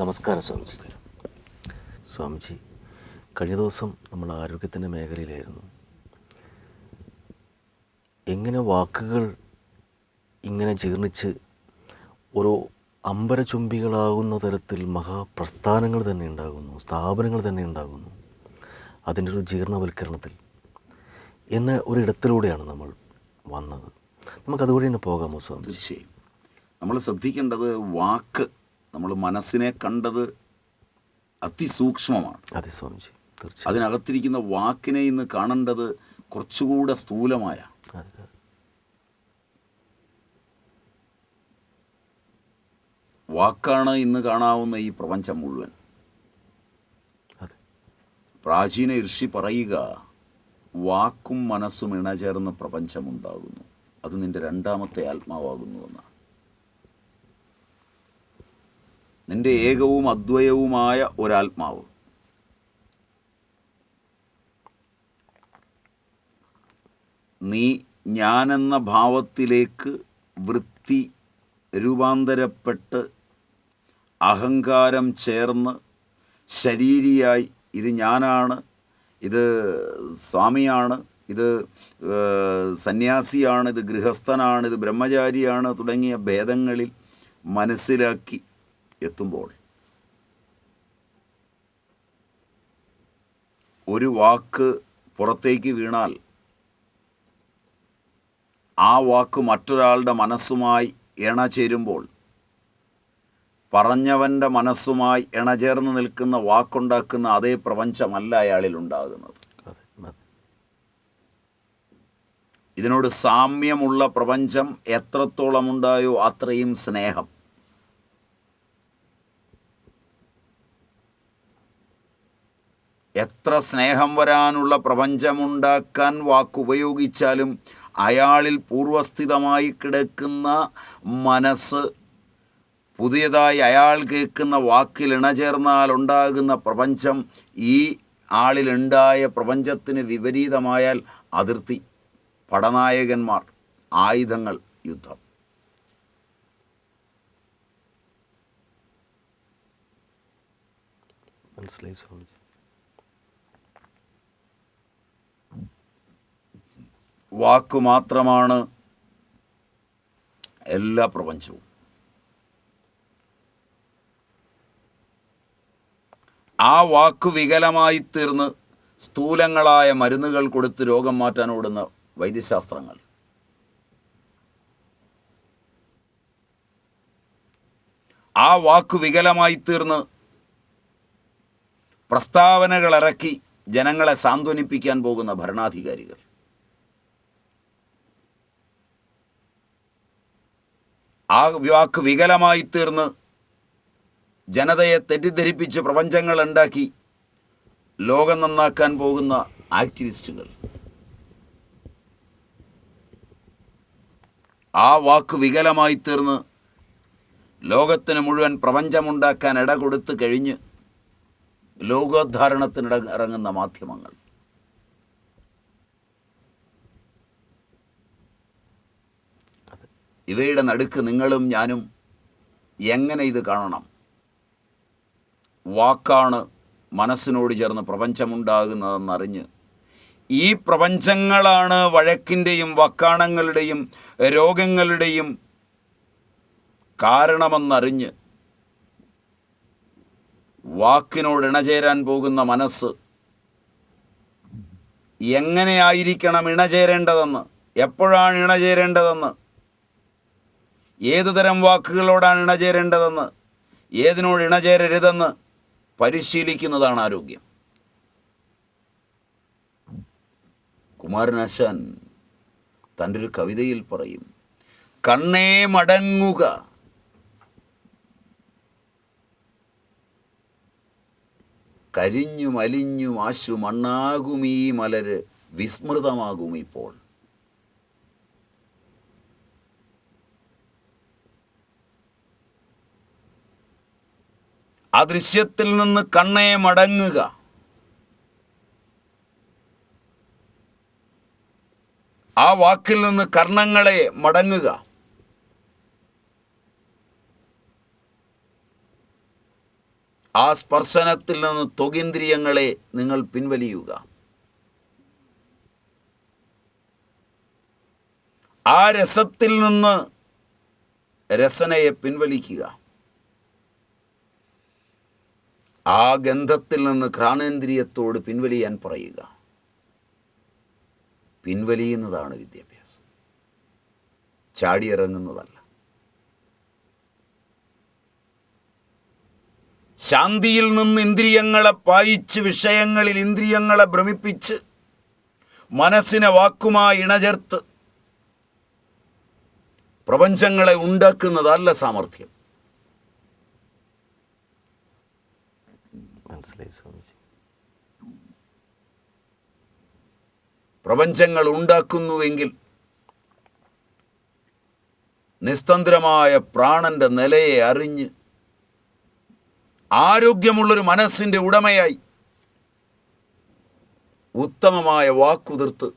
നമസ്കാരം സ്വാമിജി സ്വാമിജി കഴിഞ്ഞ ദിവസം നമ്മൾ ആരോഗ്യത്തിന്റെ മേഖലയിലായിരുന്നു. എങ്ങനെ വാക്കുകൾ ഇങ്ങനെ ജീർണിച്ച് ഒരു അമ്പരചുംബികളാകുന്ന തരത്തിൽ മഹാപ്രസ്ഥാനങ്ങൾ തന്നെ ഉണ്ടാകുന്നു സ്ഥാപനങ്ങൾ തന്നെ ഉണ്ടാകുന്നു അതിന്റെ ഒരു ജീർണവൽക്കരണത്തിൽ എന്ന ഒരിടത്തിലൂടെയാണ് നമ്മൾ വന്നത്. നമുക്കതുവഴി തന്നെ പോകാമോ സ്വാമിജി? നമ്മൾ ശ്രദ്ധിക്കേണ്ടത് വാക്ക് നമ്മൾ മനസ്സിനെ കണ്ടത് അതിസൂക്ഷ്മമാണ്. അതെ സ്വാമിജി. തീർച്ചയായും. അതിനകത്തിരിക്കുന്ന വാക്കിനെ ഇന്ന് കാണേണ്ടത് കുറച്ചുകൂടെ സ്ഥൂലമായ. വാക്കാണ് ഇന്ന് കാണാവുന്ന ഈ പ്രപഞ്ചം മുഴുവൻ. പ്രാചീന ഋഷി പറയുക വാക്കും മനസ്സും ഇണചേർന്ന് പ്രപഞ്ചമുണ്ടാകുന്നു. അത് നിന്റെ രണ്ടാമത്തെ ആത്മാവാകുന്നുവെന്നാണ് നിന്റെ ഏകവും അദ്വയവുമായ ഒരാത്മാവ്. നീ ഞാനെന്ന ഭാവത്തിലേക്ക് വൃത്തി രൂപാന്തരപ്പെട്ട് അഹങ്കാരം ചേർന്ന് ശരീരിയായി ഇത് ഞാനാണ് ഇത് സ്വാമിയാണ് ഇത് സന്യാസിയാണ് ഇത് ഗൃഹസ്ഥനാണ് ഇത് ബ്രഹ്മചാരിയാണ് തുടങ്ങിയ ഭേദങ്ങളിൽ മനസ്സിലാക്കി എത്തുമ്പോൾ ഒരു വാക്ക് പുറത്തേക്ക് വീണാൽ ആ വാക്ക് മറ്റൊരാളുടെ മനസ്സുമായി ഇണചേരുമ്പോൾ പറഞ്ഞവന്റെ മനസ്സുമായി ഇണചേർന്ന് നിൽക്കുന്ന വാക്കുണ്ടാക്കുന്ന അതേ പ്രപഞ്ചമല്ല അയാളിൽ ഉണ്ടാകുന്നത്. ഇതിനോട് സാമ്യമുള്ള പ്രപഞ്ചം എത്രത്തോളം ഉണ്ടായോ അത്രയും സ്നേഹം. എത്ര സ്നേഹം വരാനുള്ള പ്രപഞ്ചമുണ്ടാക്കാൻ വാക്കുപയോഗിച്ചാലും അയാളിൽ പൂർവസ്ഥിതമായി കിടക്കുന്ന മനസ്സ് പുതിയതായി അയാൾ കേൾക്കുന്ന വാക്കിൽ ഇണചേർന്നാൽ ഉണ്ടാകുന്ന പ്രപഞ്ചം ഈ ആളിലുണ്ടായ പ്രപഞ്ചത്തിന് വിപരീതമായാൽ അതിർത്തി പടനായകന്മാർ ആയുധങ്ങൾ യുദ്ധം. മനസ്സിലായി സ്വാമിജി. വാക്കു മാത്രമാണ് എല്ലാ പ്രപഞ്ചവും. ആ വാക്ക് വികലമായി തീർന്ന് സ്ഥൂലങ്ങളായ മരുന്നുകൾ കൊടുത്ത് രോഗം മാറ്റാൻ ഓടുന്ന വൈദ്യശാസ്ത്രങ്ങൾ. ആ വാക്ക് വികലമായി തീർന്ന് പ്രസ്താവനകൾ ഇറക്കി ജനങ്ങളെ സാന്ത്വനിപ്പിക്കാൻ പോകുന്ന ഭരണാധികാരികൾ. ആ വാക്ക് വികലമായി തീർന്ന് ജനതയെ തെറ്റിദ്ധരിപ്പിച്ച് പ്രപഞ്ചങ്ങൾ ഉണ്ടാക്കി ലോകം നന്നാക്കാൻ പോകുന്ന ആക്ടിവിസ്റ്റുകൾ. ആ വാക്ക് വികലമായി തീർന്ന് ലോകത്തിന് മുഴുവൻ പ്രപഞ്ചമുണ്ടാക്കാൻ ഇട കൊടുത്ത് കഴിഞ്ഞ് ലോകോദ്ധാരണത്തിനിട ഇറങ്ങുന്ന മാധ്യമങ്ങൾ. ഇവയുടെ നടുക്ക് നിങ്ങളും ഞാനും എങ്ങനെ ഇത് കാണണം? വാക്കാണ് മനസ്സിനോട് ചേർന്ന് പ്രപഞ്ചമുണ്ടാകുന്നതെന്നറിഞ്ഞ്. ഈ പ്രപഞ്ചങ്ങളാണ് വഴക്കിന്റെയും വക്കാണങ്ങളുടെയും രോഗങ്ങളുടെയും കാരണമെന്നറിഞ്ഞ് വാക്കിനോട് ഇണചേരാൻ പോകുന്ന മനസ്സ് എങ്ങനെയായിരിക്കണം ഇണചേരേണ്ടതെന്ന്? എപ്പോഴാണ് ഇണചേരേണ്ടതെന്ന്? ഏതു തരം വാക്കുകളോടാണ് ഇണചേരേണ്ടതെന്ന് ഏതിനോട് ഇണചേരരുതെന്ന് പരിശീലിക്കുന്നതാണ് ആരോഗ്യം. കുമാരനാശാൻ തന്റെ ഒരു കവിതയിൽ പറയും കണ്ണേ മടങ്ങുക കരിഞ്ഞു മലിഞ്ഞു ആശു ഈ മലര് വിസ്മൃതമാകും ഇപ്പോൾ. ആ ദൃശ്യത്തിൽ നിന്ന് കണ്ണേ മടങ്ങുക. ആ വാക്കിൽ നിന്ന് കർണങ്ങളെ മടങ്ങുക. ആ സ്പർശനത്തിൽ നിന്ന് തൊകേന്ദ്രിയങ്ങളെ നിങ്ങൾ പിൻവലിയുക. ആ രസത്തിൽ നിന്ന് രസനയെ പിൻവലിക്കുക. ആ ഗന്ധത്തിൽ നിന്ന് ഘ്രാണേന്ദ്രിയത്തോട് പിൻവലിയാൻ പറയുക. പിൻവലിയുന്നതാണ് വിദ്യാഭ്യാസം. ചാടിയിറങ്ങുന്നതല്ല. ശാന്തിയിൽ നിന്ന് ഇന്ദ്രിയങ്ങളെ പായിച്ച് വിഷയങ്ങളിൽ ഇന്ദ്രിയങ്ങളെ ഭ്രമിപ്പിച്ച് മനസ്സിനെ വാക്കുമായി ഇണചേർത്ത് പ്രപഞ്ചങ്ങളെ ഉണ്ടാക്കുന്നതല്ല സാമർഥ്യം. മനസ്സിലായി സ്വാമിജി. പ്രപഞ്ചങ്ങൾ ഉണ്ടാക്കുന്നുവെങ്കിൽ നിസ്തന്ത്രമായ പ്രാണന്റെ നിലയെ അറിഞ്ഞ് ആരോഗ്യമുള്ളൊരു മനസ്സിന്റെ ഉടമയായി ഉത്തമമായ വാക്കുതിർത്ത്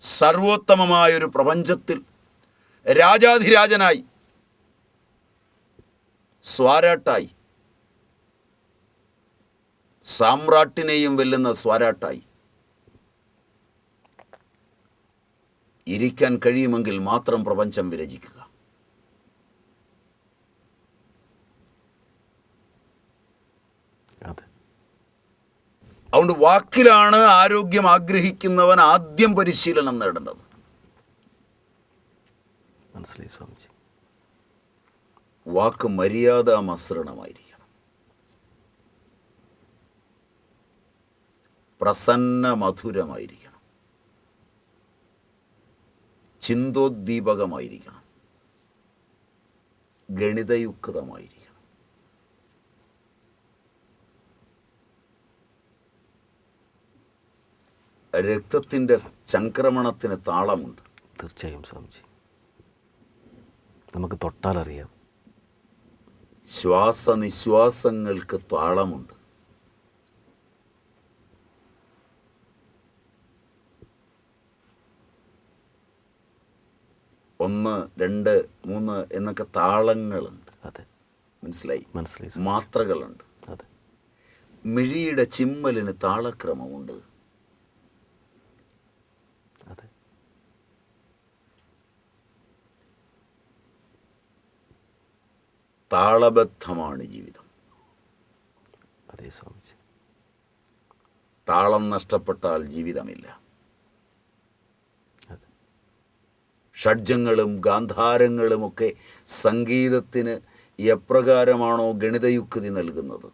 സർവോത്തമമായൊരു പ്രപഞ്ചത്തിൽ രാജാധിരാജനായി സ്വാരാട്ടായി സാമ്രാട്ടിനെയും വെല്ലുന്ന സ്വാരാട്ടായി. ഇരിക്കാൻ കഴിയുമെങ്കിൽ മാത്രം പ്രപഞ്ചം വിരചിക്കുക. അതെ. അതുകൊണ്ട് വാക്കിലാണ് ആരോഗ്യം ആഗ്രഹിക്കുന്നവൻ ആദ്യം പരിശീലനം നേടേണ്ടത്. മനസ്സിലായി സ്വാമിജി. വാക്ക് മര്യാദ മസൃണമായിരിക്കണം പ്രസന്ന മധുരമായിരിക്കണം ചിന്തോദ്ദീപകമായിരിക്കണം. ഗണിതയുക്തമായിരിക്കണം. രക്തത്തിന്റെ സംക്രമണത്തിന് താളമുണ്ട്. തീർച്ചയായും സ്വാമിജി. നമുക്ക് തൊട്ടാലറിയാം. ശ്വാസനിശ്വാസങ്ങൾക്ക് താളമുണ്ട്. ഒന്ന് രണ്ട് മൂന്ന് എന്നൊക്കെ താളങ്ങളുണ്ട്. അതെ. മനസ്സിലായി? മനസ്സിലായി മാത്രകളുണ്ട് അതെ. മിഴിയുടെ ചിമ്മലിന് താളക്രമമുണ്ട്. അതെ. താളബദ്ധമാണ് ജീവിതം. അതെ സ്വാമിജി. താളം നഷ്ടപ്പെട്ടാൽ ജീവിതമില്ല അതെ ഷഡ്ജങ്ങളും ഗാന്ധാരങ്ങളുമൊക്കെ സംഗീതത്തിന് എപ്രകാരമാണോ ഗണിതയുക്തി നൽകുന്നത്?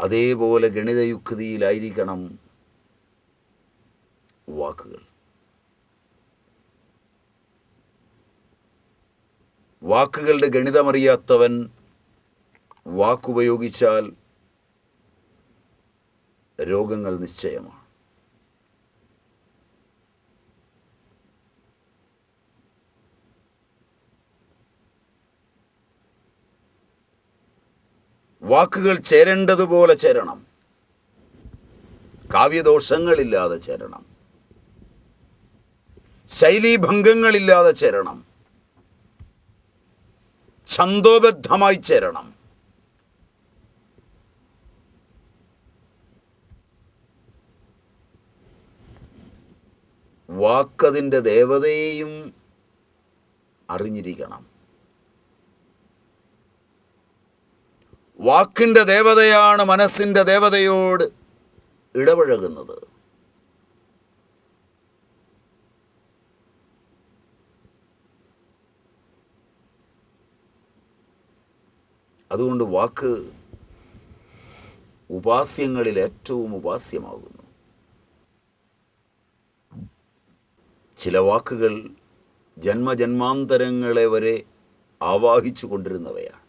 അതേപോലെ ഗണിതയുക്തിയിലായിരിക്കണം വാക്കുകൾ. വാക്കുകളുടെ ഗണിതമറിയാത്തവൻ വാക്കുപയോഗിച്ചാൽ രോഗങ്ങൾ നിശ്ചയമാണ്. വാക്കുകൾ ചേരേണ്ടതുപോലെ ചേരണം. കാവ്യദോഷങ്ങളില്ലാതെ ചേരണം. ശൈലീഭംഗങ്ങളില്ലാതെ ചേരണം. ഛന്തോബദ്ധമായി ചേരണം. വാക്കതിന്റെ ദേവതയെയും അറിഞ്ഞിരിക്കണം. വാക്കിന്റെ ദേവതയാണ് മനസ്സിന്റെ ദേവതയോട് ഇടപഴകുന്നത്. അതുകൊണ്ട് വാക്ക് ഉപാസ്യങ്ങളിൽ ഏറ്റവും ഉപാസ്യമാകുന്നു. ചില വാക്കുകൾ ജന്മജന്മാന്തരങ്ങളെ വരെ ആവാഹിച്ചു കൊണ്ടിരുന്നവയാണ്.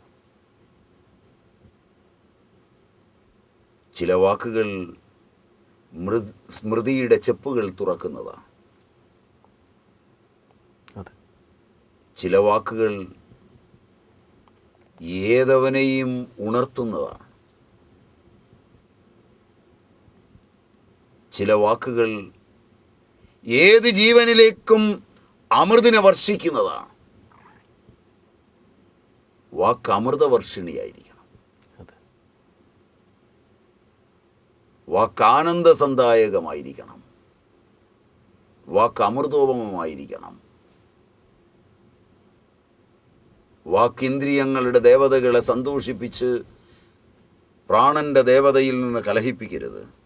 ചില വാക്കുകൾ മൃ- സ്മൃതിയുടെ ചെപ്പുകൾ തുറക്കുന്നതാണ്. ചില വാക്കുകൾ ഏതവനെയും ഉണർത്തുന്നതാണ്. ചില വാക്കുകൾ ഏത് ജീവനിലേക്കും അമൃതിനെ വർഷിക്കുന്നതാണ് വാക്ക് അമൃതവർഷിണിയായിരിക്കണം. വർഷിണിയായിരിക്കണം വാക്ക് ആനന്ദസന്ദായകമായിരിക്കണം. വാക്ക് അമൃതോപമമായിരിക്കണം. വാക്കിന്ദ്രിയങ്ങളുടെ ദേവതകളെ സന്തോഷിപ്പിച്ച് പ്രാണന്റെ ദേവതയിൽ നിന്ന് കലഹിപ്പിക്കരുത്.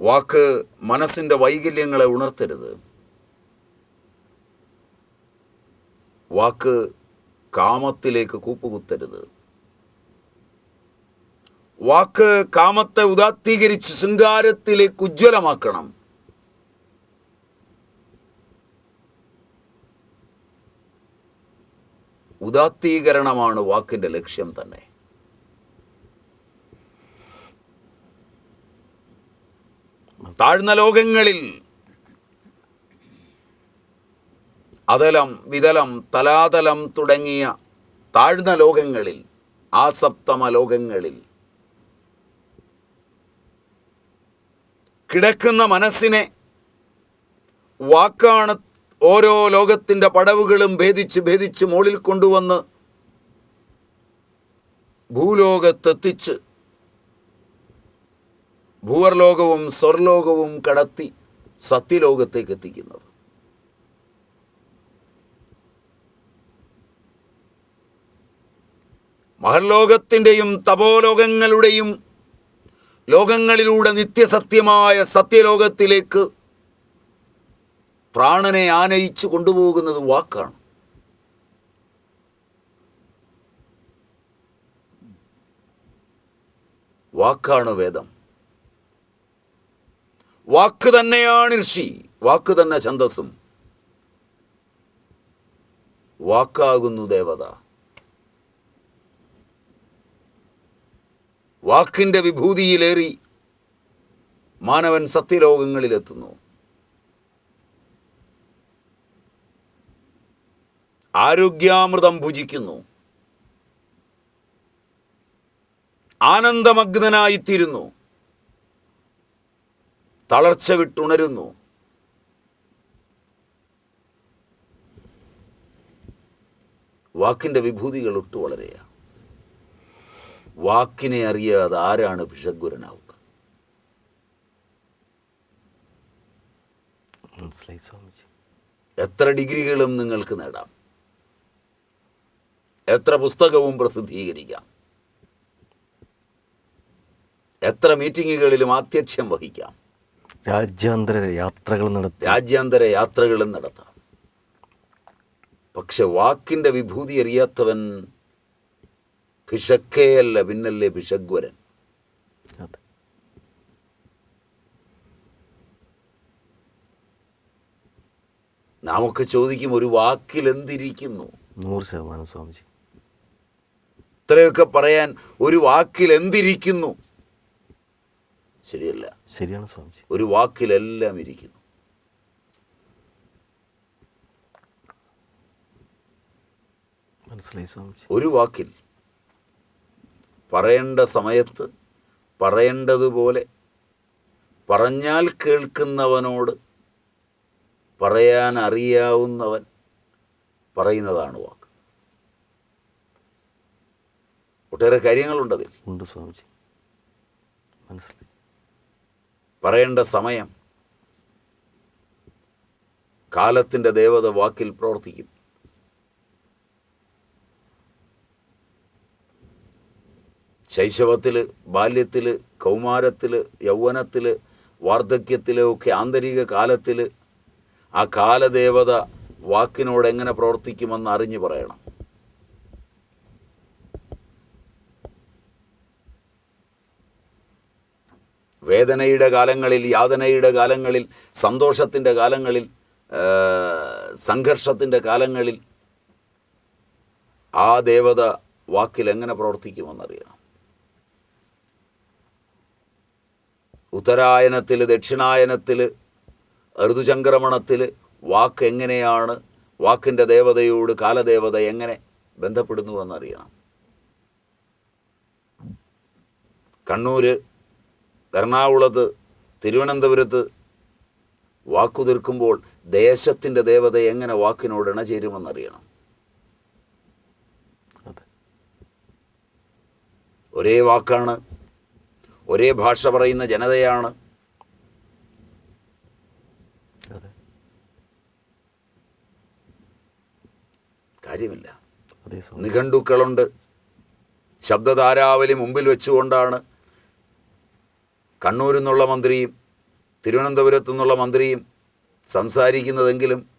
വാക്ക് മനസ്സിന്റെ വൈകല്യങ്ങളെ ഉണർത്തരുത്. വാക്ക് കാമത്തിലേക്ക് കൂപ്പുകുത്തരുത്. വാക്ക് കാമത്തെ ഉദാത്തീകരിച്ച് ശൃംഗാരത്തിലേക്ക് ഉജ്ജ്വലമാക്കണം. ഉദാത്തീകരണമാണ് വാക്കിന്റെ ലക്ഷ്യം തന്നെ. താഴ്ന്ന ലോകങ്ങളിൽ അതലം വിതലം തലാതലം തുടങ്ങിയ താഴ്ന്ന ലോകങ്ങളിൽ ആസപ്തമ ലോകങ്ങളിൽ കിടക്കുന്ന മനസ്സിനെ വാക്കാണ് ഓരോ ലോകത്തിന്റെ പടവുകളും ഭേദിച്ച് ഭേദിച്ച് മുകളിൽ കൊണ്ടുവന്ന് ഭൂലോകത്തെത്തിച്ച് ഭൂവർലോകവും സ്വർലോകവും കടത്തി സത്യലോകത്തേക്ക് എത്തിക്കുന്നത് മഹർലോകത്തിന്റെയും തപോലോകങ്ങളുടെയും ലോകങ്ങളിലൂടെ നിത്യസത്യമായ സത്യലോകത്തിലേക്ക് പ്രാണനെ ആനയിച്ചു കൊണ്ടുപോകുന്നത് വാക്കാണ്. വാക്കാണ് വേദം. വാക്ക് തന്നെയാണ് ഋഷി. വാക്ക് തന്നെ ഛന്തസ്സും വാക്കാകുന്നു ദേവത. വാക്കിന്റെ വിഭൂതിയിലേറി മാനവൻ സത്യലോകങ്ങളിലെത്തുന്നു. ആരോഗ്യാമൃതം ഭുജിക്കുന്നു. ആനന്ദമഗ്നനായിത്തീരുന്നു. തളർച്ച വിട്ടുണരുന്നു. വാക്കിന്റെ വിഭൂതികൾ ഒട്ടു വളരെയാ. വാക്കിനെ അറിയാതെ ആരാണ് സ്വാമിജി. എത്ര ഡിഗ്രികളും നിങ്ങൾക്ക് നേടാം. എത്ര പുസ്തകവും പ്രസിദ്ധീകരിക്കാം. എത്ര മീറ്റിങ്ങുകളിലും ആധ്യക്ഷ്യം വഹിക്കാം. രാജ്യാന്തര യാത്രകൾ നടത്തി. രാജ്യാന്തര യാത്രകളും നടത്താം. പക്ഷെ വാക്കിന്റെ വിഭൂതി അറിയാത്തവൻ ഭിഷക്കേയല്ല പിന്നല്ലേ ഭിഷഗ്വരൻ അതെ. നാമൊക്കെ ചോദിക്കും ഒരു വാക്കിൽ എന്തിരിക്കുന്നു? നൂറ് ശതമാനം സ്വാമിജി. ഇത്രയൊക്കെ പറയാൻ ഒരു വാക്കിൽ എന്തിരിക്കുന്നു? ശരിയല്ല. ശരിയാണ് സ്വാമിജി. ഒരു വാക്കിലെല്ലാം ഇരിക്കുന്നു. മനസ്സിലായി സ്വാമിജി. ഒരു വാക്കിൽ പറയേണ്ട സമയത്ത് പറയേണ്ടതുപോലെ പറഞ്ഞാൽ കേൾക്കുന്നവനോട് പറയാൻ അറിയാവുന്നവൻ പറയുന്നതാണ് വാക്ക്. ഒട്ടേറെ കാര്യങ്ങളുണ്ടതിൽ. ഉണ്ട് സ്വാമിജി. മനസ്സിലായി. പറയേണ്ട സമയം കാലത്തിന്റെ ദേവത വാക്കിൽ പ്രവർത്തിക്കും. ശൈശവത്തിൽ ബാല്യത്തിൽ കൗമാരത്തിൽ യൗവനത്തിൽ വാർദ്ധക്യത്തിലൊക്കെ ആന്തരിക കാലത്തിൽ ആ കാലദേവത വാക്കിനോട് എങ്ങനെ പ്രവർത്തിക്കുമെന്ന് അറിഞ്ഞു പറയണം. വേദനയുടെ കാലങ്ങളിൽ യാതനയുടെ കാലങ്ങളിൽ സന്തോഷത്തിന്റെ കാലങ്ങളിൽ സംഘർഷത്തിന്റെ കാലങ്ങളിൽ ആ ദേവത വാക്കിൽ എങ്ങനെ പ്രവർത്തിക്കുമെന്നറിയണം. ഉത്തരായനത്തിൽ ദക്ഷിണായനത്തിൽ ഋതുചംക്രമണത്തിൽ വാക്ക് എങ്ങനെയാണ് വാക്കിന്റെ ദേവതയോട് കാലദേവത എങ്ങനെ ബന്ധപ്പെടുന്നുവെന്നറിയണം. കണ്ണൂർ എറണാകുളത്ത് തിരുവനന്തപുരത്ത് വാക്കു തീർക്കുമ്പോൾ ദേശത്തിന്റെ ദേവത എങ്ങനെ വാക്കിനോട് ഇണചേരുമെന്നറിയണം. ഒരേ വാക്കാണ് ഒരേ ഭാഷ പറയുന്ന ജനതയാണ്. കാര്യമില്ല. നിഘണ്ടുക്കളുണ്ട്. ശബ്ദധാരാവലി മുമ്പിൽ വെച്ചുകൊണ്ടാണ് കണ്ണൂരിൽ നിന്നുള്ള മന്ത്രിയും തിരുവനന്തപുരത്തു നിന്നുള്ള മന്ത്രിയും സംസാരിക്കുന്നതെങ്കിലും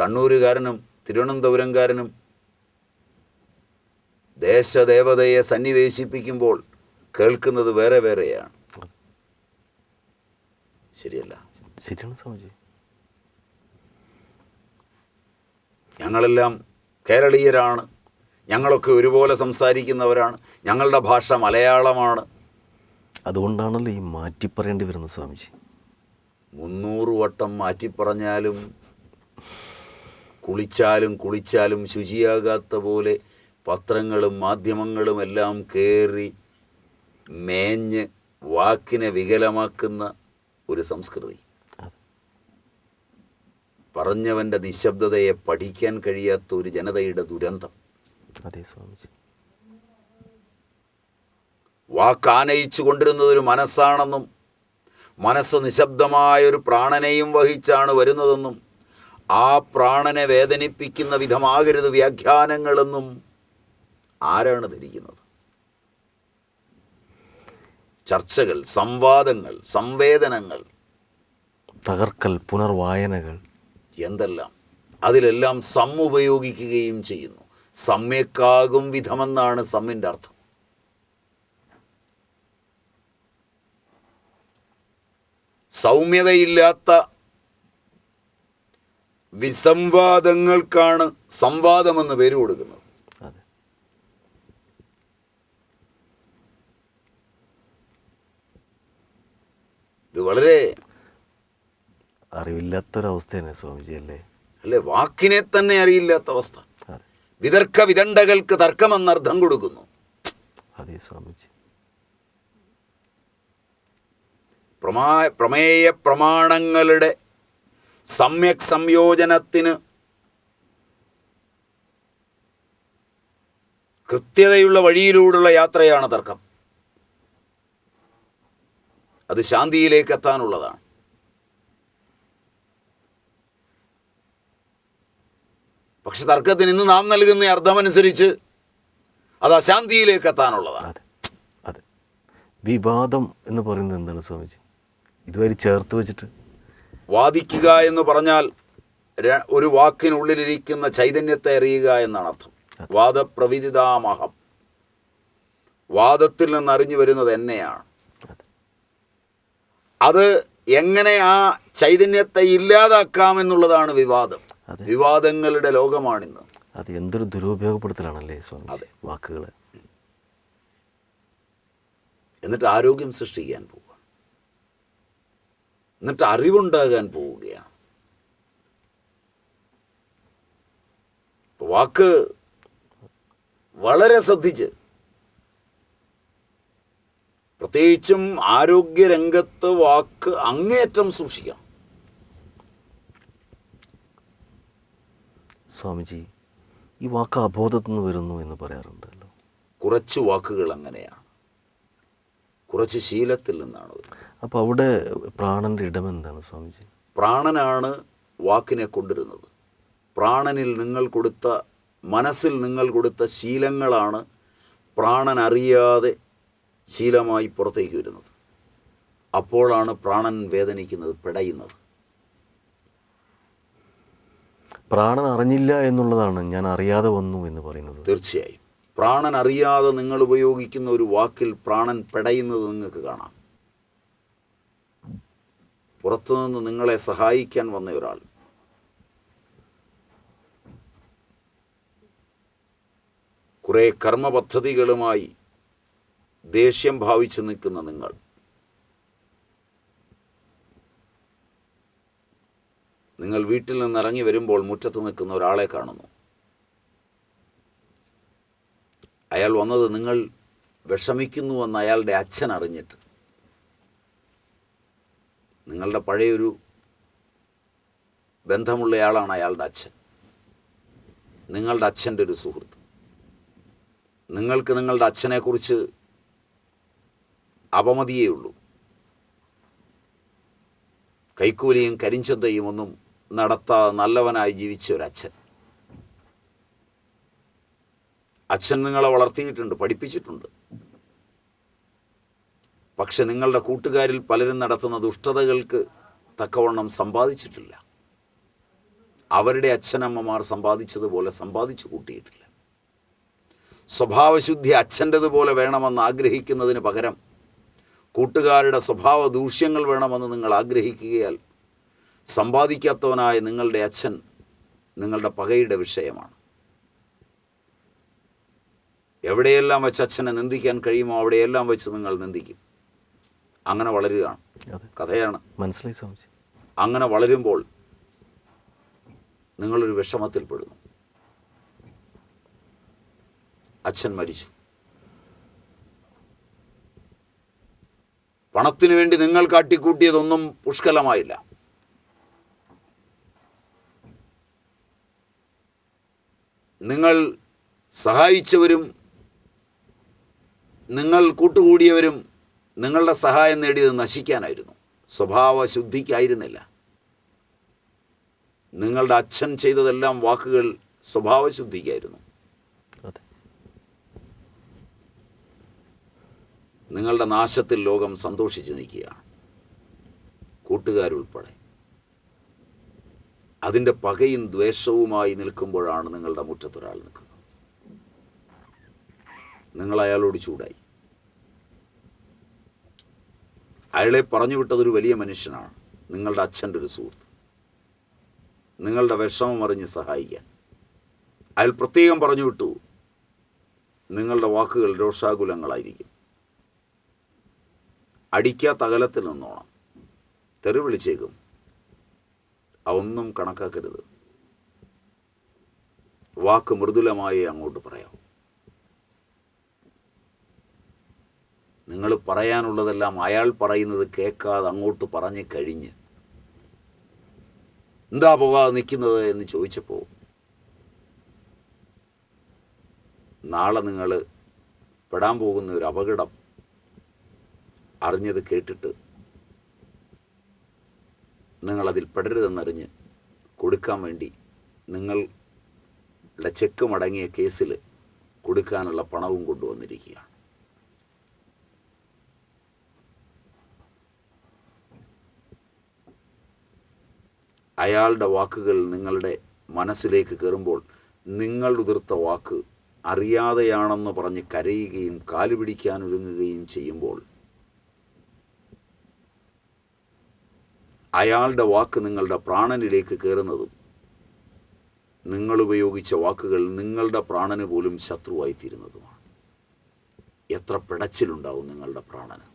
കണ്ണൂരുകാരനും തിരുവനന്തപുരംകാരനും ദേശദേവതയെ സന്നിവേശിപ്പിക്കുമ്പോൾ കേൾക്കുന്നത് വേറെ വേറെയാണ്. ശരിയല്ല? ശരിയാണ് സ്വാമിജി. ഞങ്ങളെല്ലാം കേരളീയരാണ്. ഞങ്ങളൊക്കെ ഒരുപോലെ സംസാരിക്കുന്നവരാണ്. ഞങ്ങളുടെ ഭാഷ മലയാളമാണ്. അതുകൊണ്ടാണല്ലോ ഈ മാറ്റി വരുന്ന വരുന്നത് സ്വാമിജി. മുന്നൂറ് വട്ടം മാറ്റിപ്പറഞ്ഞാലും കുളിച്ചാലും കുളിച്ചാലും ശുചിയാകാത്ത പോലെ പത്രങ്ങളും മാധ്യമങ്ങളും എല്ലാം കയറി മേഞ്ഞ് വാക്കിനെ വികലമാക്കുന്ന ഒരു സംസ്കൃതി. പറഞ്ഞവന്റെ നിശബ്ദതയെ പഠിക്കാൻ കഴിയാത്ത ഒരു ജനതയുടെ ദുരന്തം. അതെ സ്വാമിജി. വാക്കാനയിച്ചു കൊണ്ടിരുന്നത് ഒരു മനസ്സാണെന്നും മനസ്സ് നിശബ്ദമായ ഒരു പ്രാണനെയും വഹിച്ചാണ് വരുന്നതെന്നും ആ പ്രാണനെ വേദനിപ്പിക്കുന്ന വിധമാകരുത് വ്യാഖ്യാനങ്ങളെന്നും ആരാണ് ധരിക്കുന്നത്? ചർച്ചകൾ സംവാദങ്ങൾ സംവേദനങ്ങൾ തകർക്കൽ പുനർവായനകൾ. എന്തെല്ലാം? അതിലെല്ലാം സമ്മുപയോഗിക്കുകയും ചെയ്യുന്നു. സമ്യക്കാകും വിധമെന്നാണ് സമ്മിന്റെ അർത്ഥം. സൗമ്യതയില്ലാത്ത വിസംവാദങ്ങൾക്കാണ് സംവാദമെന്ന് പേര് കൊടുക്കുന്നത്. ഇത് വളരെ അറിവില്ലാത്തൊരവസ്ഥയാണ് സ്വാമിജി അല്ലേ? അല്ലെ? വാക്കിനെ തന്നെ അറിയില്ലാത്ത അവസ്ഥ വിതർക്ക വിതണ്ടകൾക്ക് തർക്കമെന്നർത്ഥം കൊടുക്കുന്നു. അതെ സ്വാമിജി. പ്രമാ പ്രമേയ പ്രമാണങ്ങളുടെ സമ്യക് സംയോജനത്തിന് കൃത്യതയുള്ള വഴിയിലൂടെയുള്ള യാത്രയാണ് തർക്കം. അത് ശാന്തിയിലേക്ക് എത്താനുള്ളതാണ്. പക്ഷെ തർക്കത്തിന് ഇന്ന് നാം നൽകുന്ന അർത്ഥമനുസരിച്ച് അത് അശാന്തിയിലേക്ക് എത്താനുള്ളതാണ്. അതെ അതെ. വിവാദം എന്ന് പറയുന്നത് എന്താണ് സ്വാമിജി? ഇതുവരെ ചേർത്ത് വെച്ചിട്ട്. വാദിക്കുക എന്ന് പറഞ്ഞാൽ ഒരു വാക്കിനുള്ളിലിരിക്കുന്ന ചൈതന്യത്തെ അറിയുക എന്നാണ് അർത്ഥം. വാദപ്രവിദിതാമഹം. വാദത്തിൽ നിന്ന് അറിഞ്ഞു വരുന്നത് എന്നെയാണ്. അതെ. എങ്ങനെ ആ ചൈതന്യത്തെ ഇല്ലാതാക്കാമെന്നുള്ളതാണ് വിവാദം. വിവാദങ്ങളുടെ ലോകമാണിന്ന്. അത് എന്തൊരു ദുരുപയോഗപ്പെടുത്തലാണല്ലേ സ്വാമി അതെ. വാക്കുകളെ. എന്നിട്ട് ആരോഗ്യം സൃഷ്ടിക്കാൻ പോവുക എന്നിട്ട് അറിവുണ്ടാകാൻ പോവുകയാണ്. വാക്ക് വളരെ ശ്രദ്ധിച്ച്. പ്രത്യേകിച്ചും ആരോഗ്യരംഗത്ത് വാക്ക് അങ്ങേയറ്റം സൂക്ഷിക്കാം. സ്വാമിജി ഈ വാക്ക് അബോധത്തിൽ നിന്ന് വരുന്നു എന്ന് പറയാറുണ്ടല്ലോ. കുറച്ച് വാക്കുകൾ അങ്ങനെയാണ്. കുറച്ച് ശീലത്തിൽ നിന്നാണ് അപ്പോൾ അവിടെ പ്രാണന്റെ ഇടം എന്താണ് സ്വാമിജി? പ്രാണനാണ് വാക്കിനെ കൊണ്ടിരുന്നത് പ്രാണനിൽ നിങ്ങൾ കൊടുത്ത മനസ്സിൽ നിങ്ങൾ കൊടുത്ത ശീലങ്ങളാണ് പ്രാണൻ അറിയാതെ ശീലമായി പുറത്തേക്ക് വരുന്നത്. അപ്പോഴാണ് പ്രാണൻ വേദനിക്കുന്നത് പിടയുന്നത്. പ്രാണൻ അറിഞ്ഞില്ല എന്നുള്ളതാണ് ഞാൻ അറിയാതെ വന്നു എന്ന് പറയുന്നത്. തീർച്ചയായും. പ്രാണൻ അറിയാതെ നിങ്ങൾ ഉപയോഗിക്കുന്ന ഒരു വാക്കിൽ പ്രാണൻ പെടയുന്നത് നിങ്ങൾക്ക് കാണാം. പുറത്തുനിന്ന് നിങ്ങളെ സഹായിക്കാൻ വന്ന ഒരാൾ. കുറേ കർമ്മപദ്ധതികളുമായി ദേഷ്യം ഭാവിച്ചു നിൽക്കുന്ന നിങ്ങൾ. നിങ്ങൾ വീട്ടിൽ നിന്ന് ഇറങ്ങി വരുമ്പോൾ മുറ്റത്ത് നിൽക്കുന്ന ഒരാളെ കാണുന്നു. അയാൾ വന്നത് നിങ്ങൾ വിഷമിക്കുന്നുവെന്ന് അയാളുടെ അച്ഛൻ അറിഞ്ഞിട്ട്. നിങ്ങളുടെ പഴയൊരു ബന്ധമുള്ളയാളാണ് അയാളുടെ അച്ഛൻ. നിങ്ങളുടെ അച്ഛന്റെ ഒരു സുഹൃത്ത്. നിങ്ങൾക്ക് നിങ്ങളുടെ അച്ഛനെക്കുറിച്ച് അപമതിയേ ഉള്ളൂ. കൈക്കൂലിയും കരിഞ്ചന്തയും ഒന്നും നടത്താതെ നല്ലവനായി ജീവിച്ച ഒരച്ഛൻ അച്ഛൻ നിങ്ങളെ വളർത്തിയിട്ടുണ്ട് പഠിപ്പിച്ചിട്ടുണ്ട്. പക്ഷെ നിങ്ങളുടെ കൂട്ടുകാരിൽ പലരും നടത്തുന്ന ദുഷ്ടതകൾക്ക് തക്കവണ്ണം സമ്പാദിച്ചിട്ടില്ല. അവരുടെ അച്ഛനമ്മമാർ സമ്പാദിച്ചതുപോലെ സമ്പാദിച്ചു കൂട്ടിയിട്ടില്ല. സ്വഭാവശുദ്ധി അച്ഛന്റെതുപോലെ വേണമെന്ന് ആഗ്രഹിക്കുന്നതിന് പകരം കൂട്ടുകാരുടെ സ്വഭാവ ദൂഷ്യങ്ങൾ വേണമെന്ന് നിങ്ങൾ ആഗ്രഹിക്കുകയാൽ സമ്പാദിക്കാത്തവനായ നിങ്ങളുടെ അച്ഛൻ നിങ്ങളുടെ പകയുടെ വിഷയമാണ്. എവിടെയെല്ലാം വെച്ച് അച്ഛനെ നിന്ദിക്കാൻ കഴിയുമോ അവിടെയെല്ലാം വെച്ച് നിങ്ങൾ നിന്ദിക്കും. അങ്ങനെ വളരുകയാണ്. കഥയാണ്. മനസ്സിലായി സ്വാമിജി. അങ്ങനെ വളരുമ്പോൾ നിങ്ങളൊരു വിഷമത്തിൽപ്പെടുന്നു അച്ഛൻ മരിച്ചു. പണത്തിനു വേണ്ടി നിങ്ങൾ കാട്ടിക്കൂട്ടിയതൊന്നും പുഷ്കലമായില്ല. നിങ്ങൾ സഹായിച്ചവരും നിങ്ങൾ കൂട്ടുകൂടിയവരും നിങ്ങളുടെ സഹായം നേടിയത് നശിക്കാനായിരുന്നു. സ്വഭാവ ശുദ്ധിക്കായിരുന്നില്ല നിങ്ങളുടെ അച്ഛൻ ചെയ്തതെല്ലാം വാക്കുകൾ സ്വഭാവശുദ്ധിക്കായിരുന്നു. അതെ. നിങ്ങളുടെ നാശത്തിൽ ലോകം സന്തോഷിച്ച് നിൽക്കുകയാണ്. കൂട്ടുകാരുൾപ്പെടെ അതിന്റെ പകയും ദ്വേഷവുമായി നിൽക്കുമ്പോഴാണ് നിങ്ങളുടെ മുറ്റത്തൊരാൾ നിൽക്കുന്നത്. നിങ്ങൾ അയാളോട് ചൂടായി. അയാളെ പറഞ്ഞു വിട്ടതൊരു വലിയ മനുഷ്യനാണ്. നിങ്ങളുടെ അച്ഛന്റെ ഒരു സുഹൃത്ത്. നിങ്ങളുടെ വിഷമം അറിഞ്ഞ് സഹായിക്കാൻ. അയാൾ പ്രത്യേകം പറഞ്ഞു വിട്ടു നിങ്ങളുടെ വാക്കുകൾ രോഷാകുലങ്ങളായിരിക്കും. അടിക്കാത്ത അകലത്തിൽ നിന്നോണം. തെറിവിളിച്ചേക്കും അതൊന്നും കണക്കാക്കരുത്. വാക്ക് മൃദുലമായി അങ്ങോട്ട് പറയാം നിങ്ങൾ പറയാനുള്ളതെല്ലാം അയാൾ പറയുന്നത് കേൾക്കാതെ അങ്ങോട്ട് പറഞ്ഞു കഴിഞ്ഞ് എന്താ പോകാതെ നിൽക്കുന്നത് എന്ന് ചോദിച്ചപ്പോൾ നാളെ നിങ്ങൾ പെടാൻ പോകുന്ന ഒരു അപകടം അറിഞ്ഞത് കേട്ടിട്ട് നിങ്ങളതിൽ പെടരുതെന്നറിഞ്ഞ് കൊടുക്കാൻ വേണ്ടി നിങ്ങളുടെ ചെക്ക് മടങ്ങിയ കേസിൽ കൊടുക്കാനുള്ള പണവും കൊണ്ടുവന്നിരിക്കുകയാണ്. അയാളുടെ വാക്കുകൾ നിങ്ങളുടെ മനസ്സിലേക്ക് കയറുമ്പോൾ നിങ്ങൾ ഉതിർത്ത വാക്ക് അറിയാതെയാണെന്ന് പറഞ്ഞ് കരയുകയും കാലുപിടിക്കാൻ ഒരുങ്ങുകയും ചെയ്യുമ്പോൾ അയാളുടെ വാക്ക് നിങ്ങളുടെ പ്രാണനിലേക്ക് കയറുന്നതും നിങ്ങൾ ഉപയോഗിച്ച വാക്കുകൾ നിങ്ങളുടെ പ്രാണന് പോലും ശത്രുവായിത്തീരുന്നതുമാണ്. എത്ര പിടച്ചിലുണ്ടാവും നിങ്ങളുടെ പ്രാണന്.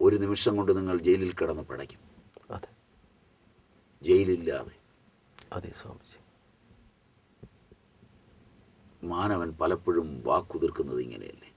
ഒരു നിമിഷം കൊണ്ട് നിങ്ങൾ ജയിലിൽ കിടന്ന് പിടയ്ക്കും. ജയിലില്ലാതെ. അതെ സ്വാമിജി. മാനവൻ പലപ്പോഴും വാക്കുതിർക്കുന്നത് ഇങ്ങനെയല്ലേ?